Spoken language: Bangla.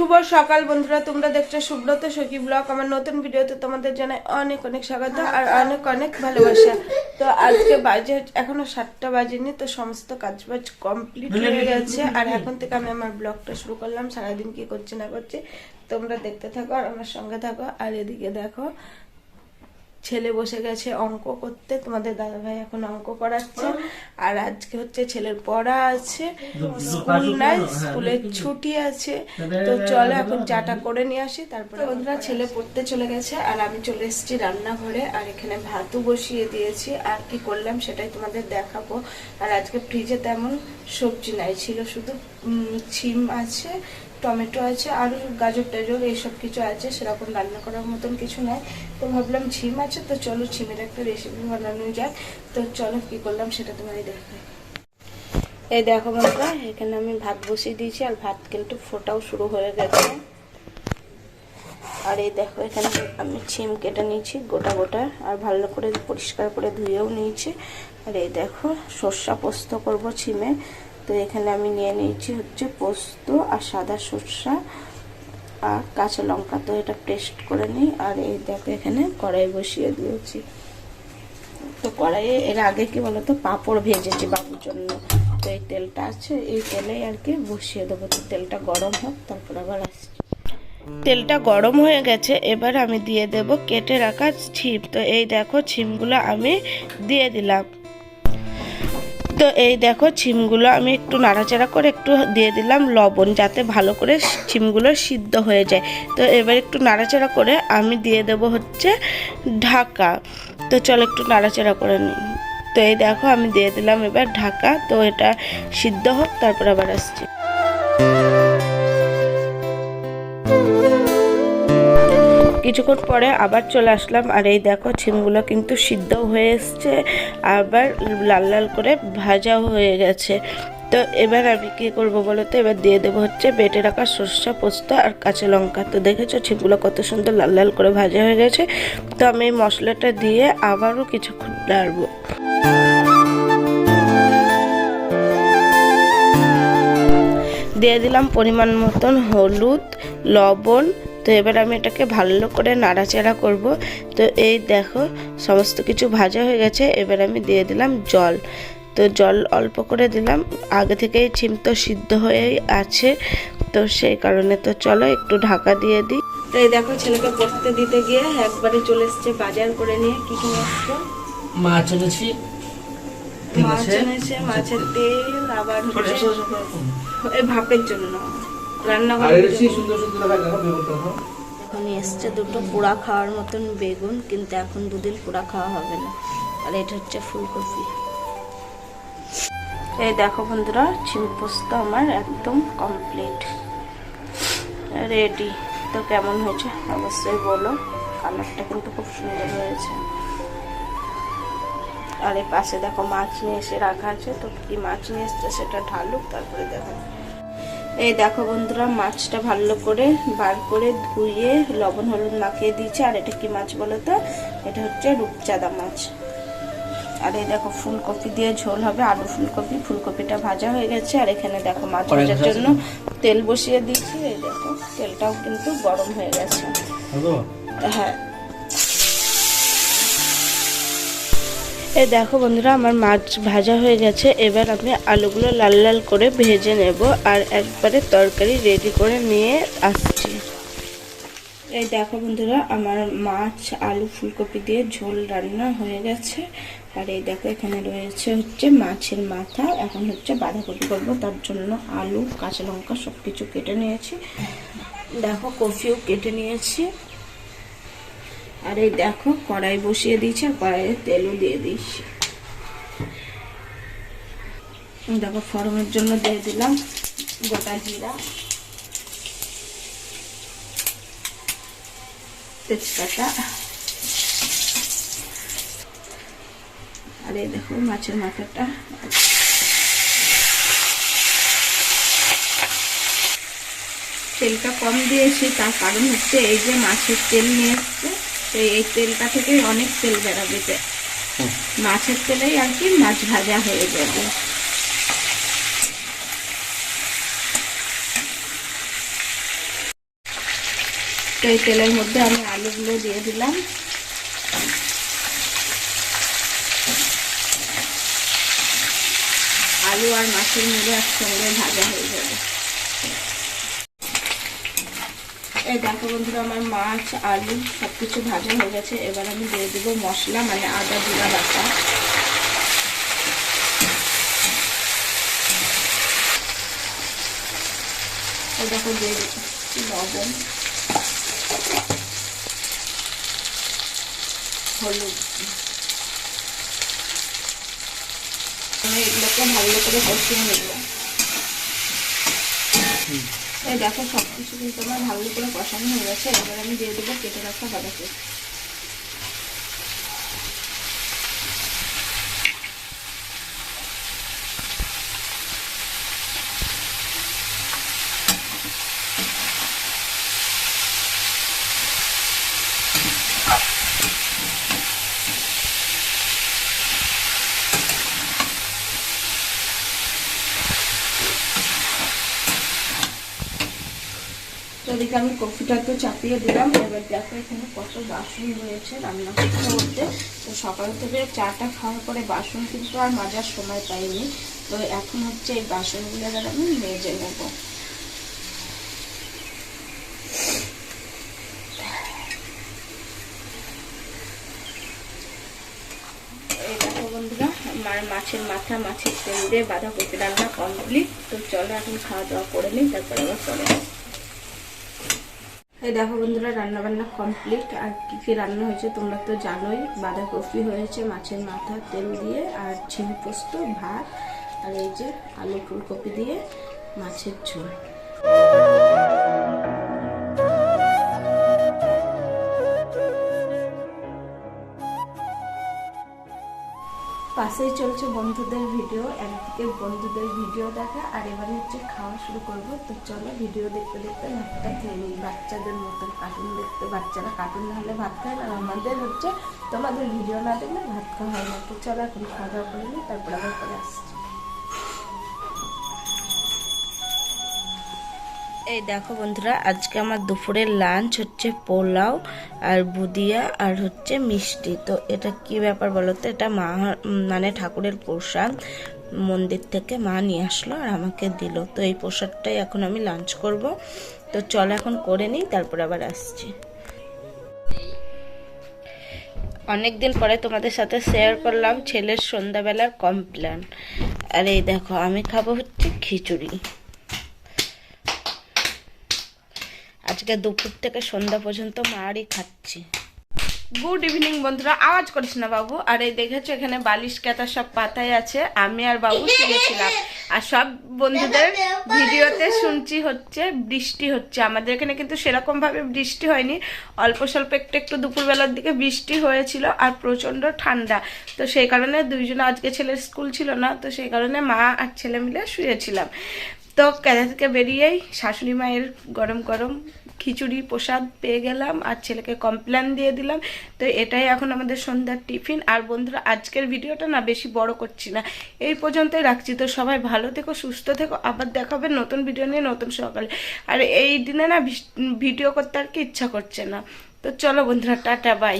শুভ সকাল বন্ধুরা তোমরা দেখছ সুব্রত সখী ব্লগ আমার নতুন ভিডিওতে তোমাদের জানাই অনেক অনেক স্বাগত আর অনেক অনেক ভালোবাসা। তো আজকে বাজে এখনও সাতটা বাজেনি তো সমস্ত কাজ বাজ কমপ্লিট হয়ে গেছে। আর এখন থেকে আমি আমার ব্লগটা শুরু করলাম। সারাদিন কি করছে না করছে তোমরা দেখতে থাকো আর আমার সঙ্গে থাকো। আর এদিকে দেখো ছেলে বসে গেছে অঙ্ক করতে, তোমাদের দাদা ভাই এখন অঙ্ক করাচ্ছে আর আজকে হচ্ছে ছেলের পড়া আছে, স্কুল নাই, স্কুলের ছুটি আছে। তো চলো এখন চাটা করে নিয়ে আসি, তারপরে বন্ধুরা ছেলে পড়তে চলে গেছে, আর আমি চলে এসেছি রান্নাঘরে, আর এখানে ভাতও বসিয়ে দিয়েছি। আর কি করলাম সেটাই তোমাদের দেখাবো। আর আজকে ফ্রিজে তেমন সবজি নাই, ছিল শুধু ছিম আছে টমেটো আছে আর গাজর টাজর, এইসব কিছু আছে, সেরকম রান্না করার মতন কিছু নাই। তো ভাবলাম ঝিম আছে, তো চলো ছিমের একটা রেসিপি বানানো যাক। তো চলো কি করলাম সেটা তোমাদের দেখাই। এই দেখো বন্ধুরা, এখানে আমি ভাত বসিয়ে দিয়েছি, আর ভাত কিন্তু ফোটাও শুরু হয়ে গেছে। আর এই দেখো, এখানে আমি ছিম কেটে নিয়েছি গোটা গোটা, আর ভালো করে পরিষ্কার করে ধুয়েও নিয়েছি। আর এই দেখো, সর্ষা পোস্ত করব ছিমে তো এখানে আমি নিয়ে নিয়েছি হচ্ছে পোস্ত আর সাদা সর্ষা আর কাঁচা লঙ্কা। তো এটা পেস্ট করে নিই আর এই দেখো এখানে কড়াই বসিয়ে দিয়েছি। তো কড়াইয়ে এর আগে কি বলতো? পাঁপড় ভেজেছি বাবুর জন্য। তো এই তেলটা আছে, এই তেলেই আর কি বসিয়ে দেবো। তো তেলটা গরম হোক, তারপর আবার আসছি। তেলটা গরম হয়ে গেছে, এবার আমি দিয়ে দেব কেটে রাখা ছিপ। তো এই দেখো ছিমগুলো আমি দিয়ে দিলাম। তো এই দেখো ছিমগুলো আমি একটু নাড়াচাড়া করে একটু দিয়ে দিলাম লবণ যাতে ভালো করে ছিমগুলো সিদ্ধ হয়ে যায়। তো এবার একটু নাড়াচাড়া করে আমি দিয়ে দেব হচ্ছে ঢাকা। তো চলো একটু নাড়াচাড়া করে নিই। তো এই দেখো আমি দিয়ে দিলাম এবার ঢাকা। তো এটা সিদ্ধ হোক, তারপর আবার আসছি। কিছুক্ষণ পরে আবার চলে আসলাম। আর এই দেখো, ছিমগুলো কিন্তু সিদ্ধ হয়ে এসছে, আবার লাল লাল করে ভাজাও হয়ে গেছে। তো এবার আমি কি করব বলো তো? এবার দিয়ে দেবো হচ্ছে বেটে রাখা সর্ষা, পোস্ত আর কাঁচা লঙ্কা। তো দেখেছ, ছিমগুলো কত সুন্দর লাল লাল করে ভাজা হয়ে গেছে। তো আমি এই মশলাটা দিয়ে আবারও কিছুক্ষণ নাড়বো। দিয়ে দিলাম পরিমাণ মতন হলুদ, লবণ তো এবার আমি এটাকে ভালো করে নাড়াচাড়া করব। তো এই দেখো সমস্ত কিছু ভাজা হয়ে গেছে। এবার আমি দিয়ে দিলাম জল। তো জল অল্প করে দিলাম। আগে থেকেই ছিম তো সিদ্ধ হয়েই আছে। তো সেই কারণে তো চলো একটু ঢাকা দিয়ে দিই। তো এই দেখো ছেলেকে পড়তে দিতে গিয়ে একবারে চলে এসছে বাজার করে নিয়ে। কি কি আসছো মাছ এনেছি। মাছ এনেছে মাছের তেল আবার। এই ভাপের জন্য। এখন এসছে দুটো পোড়া খাওয়ার মতন বেগুন কিন্তু এখন দুদিন পোড়া খাওয়া হবে না। আর এটা হচ্ছে ফুলকপি। এই দেখো বন্ধুরা ছিম পোস্ত আমার একদম কমপ্লিট রেডি তো কেমন হয়েছে? অবশ্যই বলো। কালারটা কিন্তু খুব সুন্দর হয়েছে। আর এই পাশে দেখো মাছ নিয়ে এসে রাখা আছে। তো কি মাছ নিয়ে এসছে সেটা ঢালুক তারপরে দেখো। এই দেখো বন্ধুরা মাছটা ভালো করে বার করে ধুয়ে লবণ হলুদ মাখিয়ে দিয়েছে। আর এটা কি মাছ বলো তো? এটা হচ্ছে রূপচাঁদা মাছ। আর এই দেখো ফুলকপি দিয়ে ঝোল হবে। আলু ফুলকপি ফুলকপিটা ভাজা হয়ে গেছে। আর এখানে দেখো মাছ ভাজার জন্য তেল বসিয়ে দিয়েছি। এই দেখো তেলটাও কিন্তু গরম হয়ে গেছে। হ্যাঁ এই দেখো বন্ধুরা, আমার মাছ ভাজা হয়ে গেছে। এবার আমি আলুগুলো লাল লাল করে ভেজে নেব আর একবারে তরকারি রেডি করে নিয়ে আসছি। এই দেখো বন্ধুরা, আমার মাছ, আলু, ফুলকপি দিয়ে ঝোল রান্না হয়ে গেছে। আর এই দেখো, এখানে রয়েছে হচ্ছে মাছের মাথা। এখন হচ্ছে বাঁধাকপি করব, তার জন্য আলু, কাঁচা লঙ্কা সব কিছু কেটে নিয়েছি। দেখো, কফিও কেটে নিয়েছি। আর এই দেখো, কড়াই বসিয়ে দিয়েছি আর তেলও দিয়ে দিয়েছি। দেখো, ফরমের জন্য দিয়ে দিলাম গোটা জিরা, তেজপাতা, আর দেখো, মাছের মাথাটা। তেলটা কম দিয়েছি, তার কারণ হচ্ছে এই যে মাছের তেল নিয়ে এসছে তো এই তেলটা থেকে অনেক তেল বেরাবে যে মাছের তেলেই আর কি মাছ ভাজা হয়ে যাবে। তো এই তেলের মধ্যে আমি আলুগুলো দিয়ে দিলাম। আলু আর মাছের মুড়ো একসঙ্গে ভাজা হয়ে যাবে। এই দেখো বন্ধুরা, আমার মাছ, আলু সব কিছু ভাজা হয়ে গেছে। এবার আমি দিয়ে দেবো মশলা মানে আদা, জিরা, বাটা। দেখো দিয়ে লবণ, হলুদ। আমি এগুলোকে ভালো করে কষিয়ে নেব। এই দেখো সব কিছু কিন্তু আমার ভালো করে কষানো হয়ে গেছে, এবার আমি দিয়ে দেবো কেটে রাখা বাঁধাকপি। এদিকে আমি কফিটা তো চাপিয়ে দিলাম। এবার দেখো এখানে কত বাসন রয়েছে রান্না করতে করতে। তো সকাল থেকে চাটা খাওয়ার পরে বাসন কিন্তু আর মাজার সময় পাইনি। তো এখন হচ্ছে এই বাসনগুলো এবার আমি মেজে নেব। মাছের মাথা, মাছের তেল দিয়ে বাঁধাকপি রান্না কমপ্লিট। তো চলো এখন খাওয়া দাওয়া করে নিই, তারপরে আবার চলে আসি এই দেখো বন্ধুরা, রান্নাবান্না কমপ্লিট আর কি কি রান্না হয়েছে তোমরা তো জানোই। বাঁধাকপি হয়েছে, মাছের মাথা, তেল দিয়ে, আর ঝিঙে পোস্ত, ভাত, আর এই যে আলু ফুলকপি দিয়ে মাছের ঝোল। পাশেই চলছে বন্ধুদের ভিডিও, একদিকে বন্ধুদের ভিডিও দেখা, আর এবারে হচ্ছে খাওয়া শুরু করব। তো চলো ভিডিও দেখতে দেখতে ভাতটা খেয়ে নিই। বাচ্চাদের মতন কার্টুন দেখতে, বাচ্চারা কার্টুন না হলে ভাত খায় না আমাদের হচ্ছে তোমাদের ভিডিও না দেখলে ভাত খাওয়া হয় না। তো চলো এখন খাওয়া দাওয়া করে নিই, তারপর আবার পরে আসছি। এই দেখো বন্ধুরা, আজকে আমার দুপুরের লাঞ্চ হচ্ছে পোলাও আর বুদিয়া আর হচ্ছে মিষ্টি। তো এটা কি ব্যাপার বলো তো? এটা মা মানে ঠাকুরের প্রসাদ। মন্দির থেকে মা নিয়ে আসলো আর আমাকে দিল। তো এই প্রসাদটাই এখন আমি লাঞ্চ করব। তো চলো এখন করে নিই, তারপর আবার আসছি। অনেক দিন পরে তোমাদের সাথে শেয়ার করলাম ছেলের সন্ধ্যাবেলার কমপ্লেন আর এই দেখো, আমি খাব হচ্ছে খিচুড়ি। আজকে দুপুর থেকে সন্ধ্যা পর্যন্ত মারই খাচ্ছি। গুড ইভিনিং বন্ধুরা, আওয়াজ করিস না বাবু? আর এই দেখেছ, এখানে বালিশ কাটা সব পাতায় আছে। আমি আর বাবু শুয়েছিলাম। আর সব বন্ধুদের ভিডিওতে শুনছি হচ্ছে, বৃষ্টি হচ্ছে। আমাদের এখানে কিন্তু সেরকম ভাবে বৃষ্টি হয়নি। অল্প স্বল্প একটু একটু দুপুরবেলার দিকে বৃষ্টি হয়েছিল আর প্রচণ্ড ঠান্ডা। তো সেই কারণে দুইজন আজকে ছেলের স্কুল ছিল না, তো সেই কারণে মা আর ছেলে মিলে শুয়েছিলাম। তো ক্যাদা থেকে বেরিয়েই শাশুড়ি মায়ের গরম গরম খিচুড়ি প্রসাদ পেয়ে গেলাম আর ছেলেকে কমপ্লেন দিয়ে দিলাম। তো এটাই এখন আমাদের সন্ধ্যার টিফিন। আর বন্ধুরা, আজকের ভিডিওটা না বেশি বড় করছি না। এই পর্যন্তই রাখছি। তো সবাই ভালো থেকো, সুস্থ থেকো। আবার দেখাবে নতুন ভিডিও নিয়ে নতুন সকালে। আর এই দিনে না ভিডিও করতে আর কি ইচ্ছা করছে না। তো চলো বন্ধুরা, টাটা বাই